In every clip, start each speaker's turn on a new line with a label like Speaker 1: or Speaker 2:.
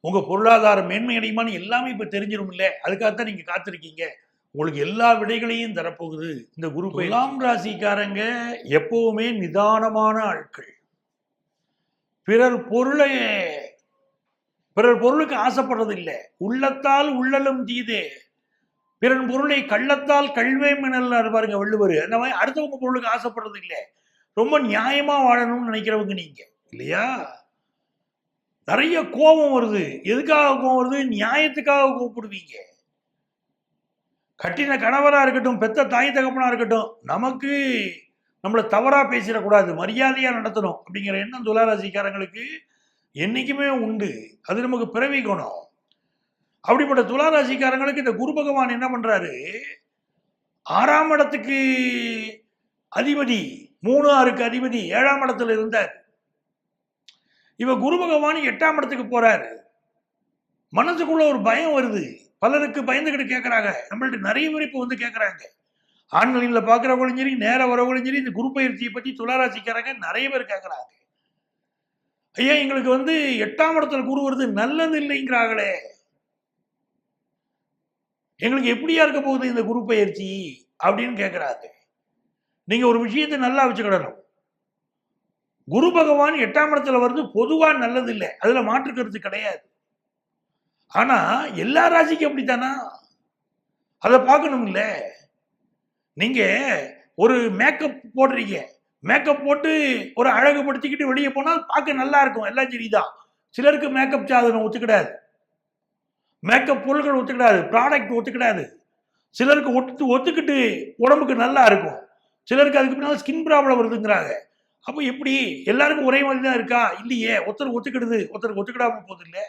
Speaker 1: உங்க பொருளாதாரம் மேன்மை அடையுமான்னு எல்லாமே இப்ப தெரிஞ்சிடும் இல்ல அதுக்காகத்தான் நீங்க காத்திருக்கீங்க. உங்களுக்கு எல்லா விடைகளையும் தரப்போகுது. இந்த குரு துலாம் ராசிக்காரங்க எப்பவுமே நிதானமான ஆட்கள். பிறர் பொருளை பிறர் பொருளுக்கு ஆசைப்படுறது இல்லை உள்ளத்தால் உள்ளலும் தீதே. பிறன் பொருளை கள்ளத்தால் கல்வேம் எனல் பாருங்க வள்ளுவர். அந்த மாதிரி அடுத்தவங்க பொருளுக்கு ஆசைப்படுறது இல்லை ரொம்ப நியாயமா வாழணும்னு நினைக்கிறவங்க நீங்க. இல்லையா? நிறைய கோபம் வருது. எதுக்காக கோபம் வருது? நியாயத்துக்காக கோவப்படுவீங்க கட்டின கணவராக இருக்கட்டும் பெத்த தாய் தகப்பனாக இருக்கட்டும் நமக்கு நம்மளை தவறாக பேசிடக்கூடாது. மரியாதையாக நடத்தணும் அப்படிங்கிற எண்ணம் துளாராசிக்காரங்களுக்கு என்றைக்குமே உண்டு. அது நமக்கு பிறவி குணம். அப்படிப்பட்ட துளாராசிக்காரங்களுக்கு இந்த குரு பகவான் என்ன பண்றாரு? ஆறாம் இடத்துக்கு அதிபதி மூணு ஆறுக்கு அதிபதி ஏழாம் இடத்துல இருந்தார். இவ குரு பகவான் எட்டாம் இடத்துக்கு போறாரு. மனசுக்குள்ள ஒரு பயம் வருது. பலருக்கு பயந்துகிட்டு கேட்கறாங்க நம்மள்ட்ட நிறைய பேர் இப்போ வந்து கேட்கறாங்க ஆன்லைன்ல பாக்குறவங்களும் சரி நேர வரவங்களும் சரி இந்த குரு பயிற்சியை பத்தி துளாராசிக்காரங்க நிறைய பேர் கேட்கறாங்க ஐயா எங்களுக்கு வந்து எட்டாம் இடத்துல குரு வருது நல்லது இல்லைங்கிறாங்களே. எங்களுக்கு எப்படியா இருக்க போகுது இந்த குரு பயிற்சி? அப்படின்னு கேட்கறாங்க நீங்க ஒரு விஷயத்தை நல்லா வச்சுக்கிடணும். குரு பகவான் எட்டாம் இடத்துல வருது பொதுவாக நல்லது இல்லை அதில் மாற்று கருத்து கிடையாது. ஆனால் எல்லா ராசிக்கும் அப்படித்தானா? அதை பார்க்கணும் நீங்கள் ஒரு மேக்கப் போடுறீங்க. மேக்கப் போட்டு ஒரு அழகுபடுத்திக்கிட்டு வெளியே போனால் பார்க்க நல்லா இருக்கும். எல்லாம் சரிதான். சிலருக்கு மேக்கப் சாதனம் ஒத்துக்கிடாது. மேக்கப் பொருட்கள் ஒத்துக்கிடாது. ப்ராடக்ட் ஒத்துக்கிடாது. சிலருக்கு ஒத்து ஒத்துக்கிட்டு உடம்புக்கு நல்லா இருக்கும். சிலருக்கு அதுக்கு பின்னால் ஸ்கின் ப்ராப்ளம் வருதுங்கிறாங்க. அப்போ எப்படி? எல்லாருக்கும் ஒரே மாதிரி தான் இருக்கா? இல்லையே. ஒருத்தர் ஒத்துக்கிடுது. ஒருத்தருக்கு ஒத்துக்கிடாம போகுது இல்லை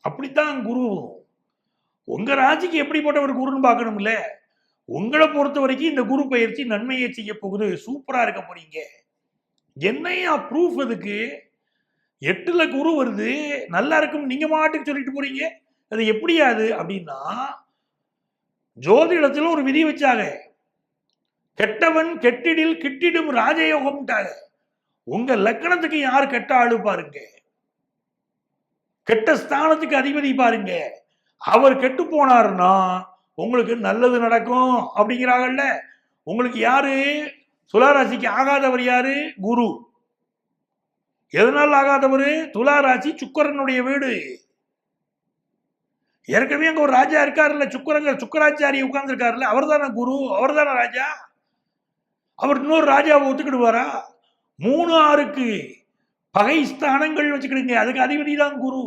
Speaker 1: அப்படித்தான் குருவும் உங்க ராசிக்கு எப்படிப்பட்ட ஒரு குருன்னு பார்க்கணும்ல? உங்களை பொறுத்த வரைக்கும் இந்த குரு பயிற்சி நன்மையை செய்ய போகுது. சூப்பரா இருக்க போறீங்க. என்னையா ப்ரூஃப் அதுக்கு? எட்டுல குரு வருது. நல்லா இருக்கும் நீங்க மாட்டுக்கு சொல்லிட்டு போறீங்க. அது எப்படியாது அப்படின்னா ஜோதிடத்துல ஒரு விதி வச்சாங்க. கெட்டவன் கெட்டிடில் கிட்டிடும் ராஜயோகம்ட்டாங்க உங்க லக்கணத்துக்கு யார் கெட்ட ஆளு பாருங்க. கெட்ட ஸ்தானத்துக்கு அதிபதி பாருங்க. அவர் கெட்டு போனாருன்னா உங்களுக்கு நல்லது நடக்கும் அப்படிங்கிறாங்கல்ல. உங்களுக்கு யாரு? துளாராசிக்கு ஆகாதவர் யாரு? குரு. எதனால் ஆகாதவர்? துளாராசி சுக்கரனுடைய வீடு. ஏற்கனவே அங்க ஒரு ராஜா இருக்காருல்ல சுக்கரங்க சுக்கராச்சாரி உட்கார்ந்துருக்காருல்ல அவர் தானே குரு? அவர் தானே ராஜா? அவர் இன்னொரு ராஜாவை ஒத்துக்கிடுவாரா? மூணு ஆறுக்கு பகை ஸ்தானங்கள் வச்சுக்கிடுங்க. அதுக்கு அதிபதி தான் குரு.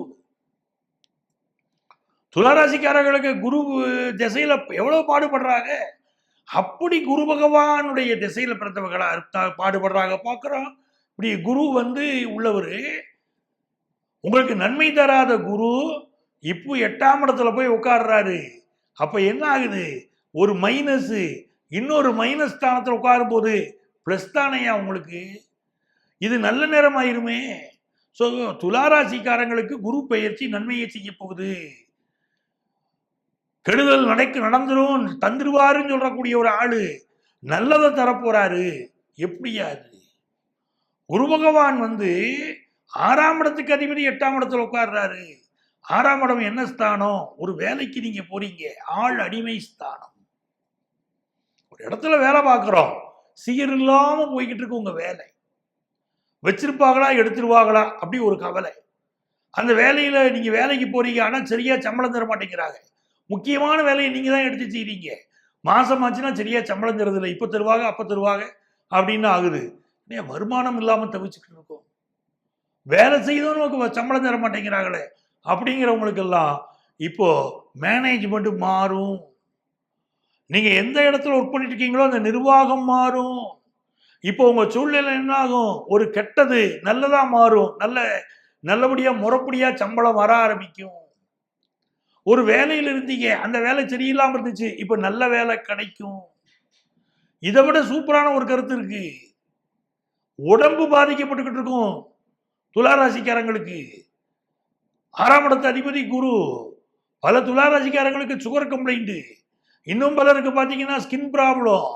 Speaker 1: துளாராசிக்காரர்களுக்கு குரு திசையில எவ்வளவு பாடுபடுறாங்க? அப்படி குரு பகவானுடைய திசையில பிறந்தவர்களா பாடுபடுறாங்க பார்க்குறோம். இப்படி குரு வந்து உள்ளவர். உங்களுக்கு நன்மை தராத குரு இப்போ எட்டாம் இடத்துல போய் உட்காடுறாரு அப்ப என்ன ஆகுது? ஒரு மைனஸு இன்னொரு மைனஸ் ஸ்தானத்தில் உட்காரும் போது ப்ளஸ் தானையா உங்களுக்கு? இது நல்ல நேரம் ஆயிருமே ஸோ துளாராசிக்காரங்களுக்கு குரு பயிற்சி நன்மையை செய்ய போகுது. கெடுதல் நடக்க நடந்துரும் தந்துருவாருன்னு சொல்லக்கூடிய ஒரு ஆளு நல்லதை தரப்போறாரு. எப்படியா அது குரு பகவான் வந்து ஆறாம் இடத்துக்கு அதிபதி எட்டாம் இடத்துல உட்கார்றாரு. ஆறாம் இடம் என்ன ஸ்தானம்? ஒரு வேலைக்கு நீங்க போறீங்க. ஆள் அடிமை ஸ்தானம். ஒரு இடத்துல வேலை பார்க்குறோம். சீர் இல்லாமல் போய்கிட்டு இருக்கு உங்கள் வேலை. வச்சிருப்பாங்களா? எடுத்துருவாங்களா? அப்படி ஒரு கவலை. அந்த வேலையில் நீங்கள் வேலைக்கு போகிறீங்க ஆனால் சரியாக சம்பளம் தர மாட்டேங்கிறாங்க. முக்கியமான வேலையை நீங்கள் தான் எடுத்து செய்கிறீங்க மாதம் ஆச்சுன்னா சரியாக சம்பளம் தரதில்லை இப்போ தருவாங்க அப்போ தருவாங்க. அப்படின்னு ஆகுது. ஏன் வருமானம் இல்லாமல் தவிச்சுக்கிட்டு இருக்கோம்? வேலை செய்தவனும் நமக்கு சம்பளம் தர மாட்டேங்கிறாங்களே. அப்படிங்கிறவங்களுக்கெல்லாம் இப்போது மேனேஜ்மெண்ட்டு மாறும். நீங்கள் எந்த இடத்துல ஒர்க் பண்ணிட்டு இருக்கீங்களோ அந்த நிர்வாகம் மாறும். இப்போ உங்கள் சூழ்நிலை என்ன ஆகும் ஒரு கெட்டது நல்லதாக மாறும். நல்ல நல்லபடியாக முறப்படியாக சம்பளம் வர ஆரம்பிக்கும். ஒரு வேலையில் இருந்தீங்க அந்த வேலை சரியில்லாமல் இருந்துச்சு இப்போ நல்ல வேலை கிடைக்கும். இதை விட சூப்பரான ஒரு கருத்து இருக்கு. உடம்பு பாதிக்கப்பட்டுக்கிட்டு இருக்கும் துளாராசிக்காரங்களுக்கு. ஆறாம் இடத்து அதிபதி குரு. பல துளாராசிக்காரங்களுக்கு சுகர் கம்ப்ளைண்ட்டு இன்னும் பலருக்கு பார்த்தீங்கன்னா ஸ்கின் ப்ராப்ளம்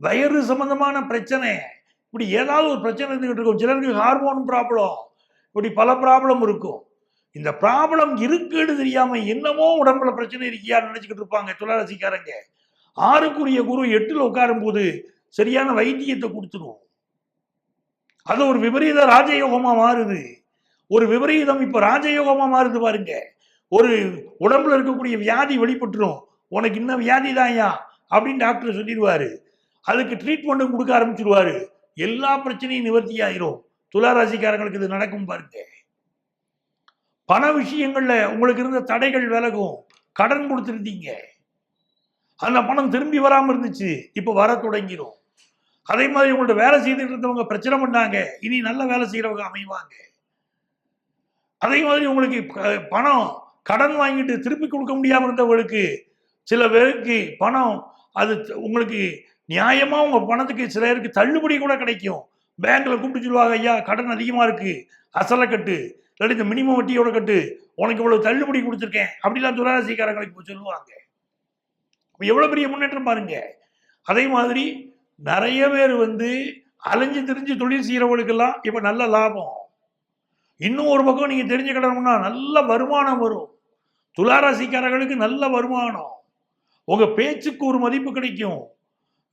Speaker 1: வயிறு சம்மந்தமான பிரச்சனை. இப்படி ஏதாவது ஒரு பிரச்சனை இருந்துகிட்டு இருக்கும். சிலருக்கு ஹார்மோன் ப்ராப்ளம் இப்படி பல ப்ராப்ளம் இருக்கும். இந்த ப்ராப்ளம் இருக்குன்னு தெரியாமல் என்னமோ உடம்புல பிரச்சனை இருக்கியா நினச்சிக்கிட்டு இருப்பாங்க துளாராசிக்காரங்க ஆறுக்குரிய குரு எட்டில் உட்காரும்போது சரியான வைத்தியத்தை கொடுத்துருவோம் அது ஒரு விபரீத ராஜயோகமாக மாறுது. ஒரு விபரீதம் இப்போ ராஜயோகமாக மாறுது பாருங்க. ஒரு உடம்புல இருக்கக்கூடிய வியாதி வெளிப்பட்டுரும். உனக்கு இன்னும் வியாதி தான்யா அப்படின்னு டாக்டர் சொல்லிடுவாரு. அதுக்கு ட்ரீட்மெண்ட்டும் கொடுக்க ஆரம்பிச்சிருவாரு. எல்லா பிரச்சனையும் நிவர்த்தி ஆயிரும். துளாராசிக்காரங்களுக்கு இது நடக்கும் பாருங்க. பண விஷயங்கள்ல உங்களுக்கு இருந்த தடைகள் விலகும். கடன் கொடுத்துருந்தீங்க. அந்த பணம் திரும்பி வராமல் இருந்துச்சு. இப்போ வர தொடங்கிரும். அதே மாதிரி உங்கள்ட்ட வேலை செய்துட்டு இருந்தவங்க பிரச்சனை பண்ணாங்க. இனி நல்ல வேலை செய்கிறவங்க அமைவாங்க. அதே மாதிரி உங்களுக்கு பணம் கடன் வாங்கிட்டு திருப்பி கொடுக்க முடியாமல் இருந்தவங்களுக்கு சில பேருக்கு பணம் அது உங்களுக்கு நியாயமாக உங்கள் பணத்துக்கு சில பேருக்கு தள்ளுபடி கூட கிடைக்கும். பேங்க்கில் கூப்பிட்டு சொல்லுவாங்க ஐயா கடன் அதிகமாக இருக்குது அசலை கட்டு. இல்லாட்டி இந்த மினிமம் வட்டியோட கட்டு. உனக்கு இவ்வளோ தள்ளுபடி கொடுத்துருக்கேன். அப்படிலாம் துளாராசிக்காரங்களுக்கு இப்போ சொல்லுவாங்க. எவ்வளோ பெரிய முன்னேற்றம் பாருங்க. அதே மாதிரி நிறைய பேர் வந்து அலைஞ்சு தெரிஞ்சு தொழில் செய்கிறவங்களுக்கெல்லாம் இப்போ நல்ல லாபம். இன்னும் ஒரு பக்கம் நீங்க தெரிஞ்சுக்கிடணும்னா நல்ல வருமானம் வரும். துளாராசிக்காரர்களுக்கு நல்ல வருமானம். உங்க பேச்சுக்கு ஒரு மதிப்பு கிடைக்கும்.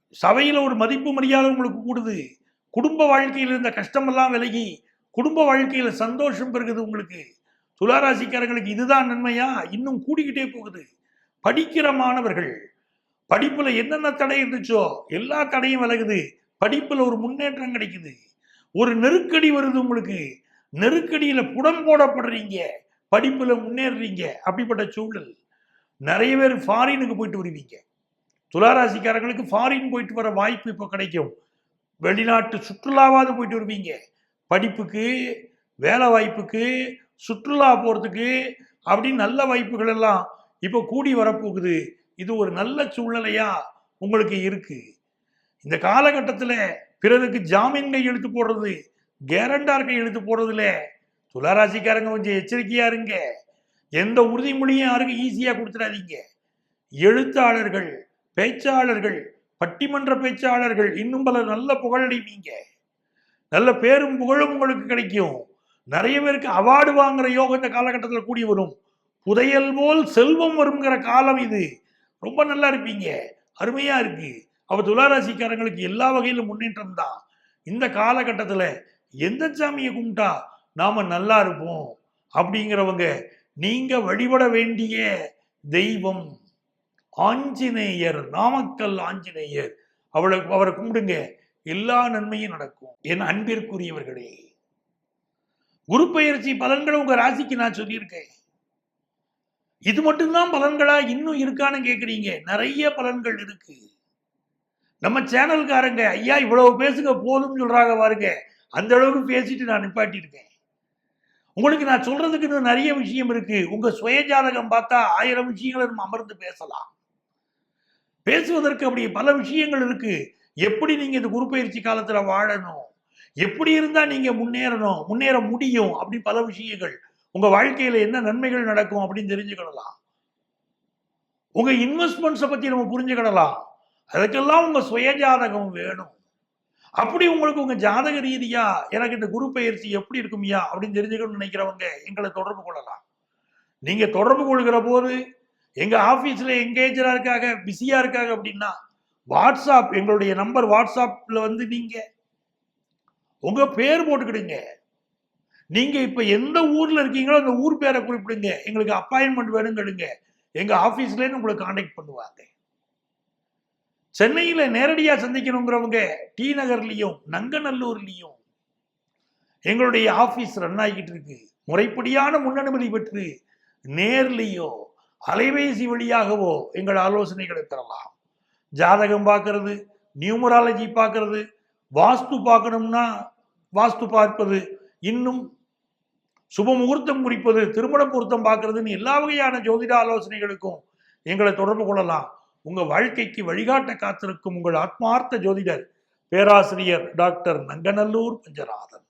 Speaker 1: சபையில் ஒரு மதிப்பு மரியாதை உங்களுக்கு கூடுது. குடும்ப வாழ்க்கையில் இருந்த கஷ்டமெல்லாம் விலகி குடும்ப வாழ்க்கையில் சந்தோஷம் பெருகுது உங்களுக்கு. துளாராசிக்காரங்களுக்கு இதுதான் நன்மையா? இன்னும் கூடிக்கிட்டே போகுது. படிக்கிற மாணவர்கள் படிப்பில் என்னென்ன தடை இருந்துச்சோ எல்லா தடையும் விலகுது. படிப்பில் ஒரு முன்னேற்றம் கிடைக்குது. ஒரு நெருக்கடி வருது உங்களுக்கு. நெருக்கடியில் புடம் போடப்படுறீங்க. படிப்பில் முன்னேறுறீங்க. அப்படிப்பட்ட சூழல். நிறைய பேர் ஃபாரினுக்கு போயிட்டு வருவீங்க. துளாராசிக்காரங்களுக்கு ஃபாரின் போயிட்டு வர வாய்ப்பு இப்போ கிடைக்கும். வெளிநாட்டு சுற்றுலாவாவது போயிட்டு வருவீங்க. படிப்புக்கு வேலை வாய்ப்புக்கு சுற்றுலா போகிறதுக்கு அப்படின்னு நல்ல வாய்ப்புகள் எல்லாம் இப்போ கூடி வரப்போகுது. இது ஒரு நல்ல சூழ்நிலையா உங்களுக்கு இருக்கு. இந்த காலகட்டத்தில் பிறருக்கு ஜாமீன் கை எழுத்து போடுறது கேரண்டார் கை எழுத்து போடுறதுல துளாராசிக்காரங்க கொஞ்சம் எச்சரிக்கையா இருங்க. எந்த உறுதிமொழியும் யாருக்கும் ஈஸியாக கொடுத்துடாதீங்க. எழுத்தாளர்கள் பேச்சாளர்கள் பட்டிமன்ற பேச்சாளர்கள் இன்னும் பல நல்ல புகழடைவீங்க நல்ல பேரும் புகழும் உங்களுக்கு கிடைக்கும். நிறைய பேருக்கு அவார்டு வாங்குற யோகம் இந்த காலகட்டத்தில் கூடி வரும். புதையல் போல் செல்வம் வருங்கிற காலம் இது. ரொம்ப நல்லா இருப்பீங்க. அருமையா இருக்கு. அப்ப துளாராசிக்காரங்களுக்கு எல்லா வகையிலும் முன்னேற்றம் தான். இந்த காலகட்டத்தில் எந்த சாமியை கும்பிட்டா நாம நல்லா இருப்போம் அப்படிங்கிறவங்க நீங்க வழிபட வேண்டிய தெய்வம் ஆஞ்சநேயர் நாமக்கல் ஆஞ்சநேயர். அவளை அவரை கும்பிடுங்க. எல்லா நன்மையும் நடக்கும். என் அன்பிற்குரியவர்களே குரு பயிற்சி பலன்களை உங்க ராசிக்கு நான் சொல்லியிருக்கேன். இது மட்டும்தான் பலன்களா இன்னும் இருக்கான்னு கேக்குறீங்க. நிறைய பலன்கள் இருக்கு. நம்ம சேனல்காரங்க ஐயா இவ்வளவு பேசுங்க போதும்னு சொல்றாங்க பாருங்க. அந்த அளவுக்கு பேசிட்டு நான் நிப்பாட்டியிருக்கேன். உங்களுக்கு நான் சொல்றதுக்கு இன்னும் நிறைய விஷயம் இருக்கு. உங்க சுய ஜாதகம் பார்த்தா ஆயிரம் விஷயங்களை நம்ம அமர்ந்து பேசலாம். பேசுவதற்கு அப்படி பல விஷயங்கள் இருக்கு. எப்படி நீங்க இந்த குரு பயிற்சி காலத்துல வாழணும்? எப்படி இருந்தா நீங்க முன்னேறணும்? முன்னேற முடியும்? அப்படி பல விஷயங்கள். உங்க வாழ்க்கையில என்ன நன்மைகள் நடக்கும் அப்படின்னு தெரிஞ்சுக்கிடலாம். உங்க இன்வெஸ்ட்மெண்ட்ஸை பத்தி நம்ம புரிஞ்சுக்கிடலாம். அதுக்கெல்லாம் உங்க சுயஜாதகம் வேணும். அப்படி உங்களுக்கு உங்க ஜாதக ரீதியா எனக்கு இந்த குரு பயிற்சி எப்படி இருக்குமியா அப்படின்னு தெரிஞ்சுக்கணும்னு நினைக்கிறவங்க எங்களை தொடர்பு கொள்ளலாம். நீங்க தொடர்பு கொள்கிற போது எங்க ஆபீஸ்ல எங்கேஜரா இருக்காங்க பிஸியா இருக்காங்க அப்படின்னா வாட்ஸ்அப் எங்களுடைய நம்பர் வாட்ஸ்அப்ல வந்து நீங்க உங்க பேர் போட்டுக்கிடுங்க. நீங்க இப்ப எந்த ஊர்ல இருக்கீங்களோ அந்த ஊர் பேரை குறிப்பிடுங்க. எங்களுக்கு அப்பாயின்மெண்ட் வேணுங்கிடுங்க எங்க ஆபீஸ்ல உங்களை காண்டாக்ட் பண்ணுவாங்க. சென்னையில் நேரடியாக சந்திக்கணுங்கிறவங்க டி நகர்லேயும் நங்கநல்லூர்லேயும் எங்களுடைய ஆஃபீஸ் ரன் ஆகிக்கிட்டு இருக்கு. முறைப்படியான முன்னனுமதி பெற்று நேர்லேயோ அலைபேசி வழியாகவோ எங்கள் ஆலோசனைகளை தரலாம் ஜாதகம் பார்க்கறது நியூமராலஜி பார்க்கறது வாஸ்து பார்க்கணும்னா வாஸ்து பார்ப்பது இன்னும் சுப முகூர்த்தம் குறிப்பது திருமண பொருத்தம் பார்க்கறதுன்னு எல்லா வகையான ஜோதிட ஆலோசனைகளுக்கும் எங்களை தொடர்பு கொள்ளலாம். உங்க வாழ்க்கைக்கு வழிகாட்ட காத்திருக்கும் உங்கள் ஆத்மார்த்த ஜோதிடர் பேராசிரியர் டாக்டர் நங்கநல்லூர் பஞ்சநாதன்.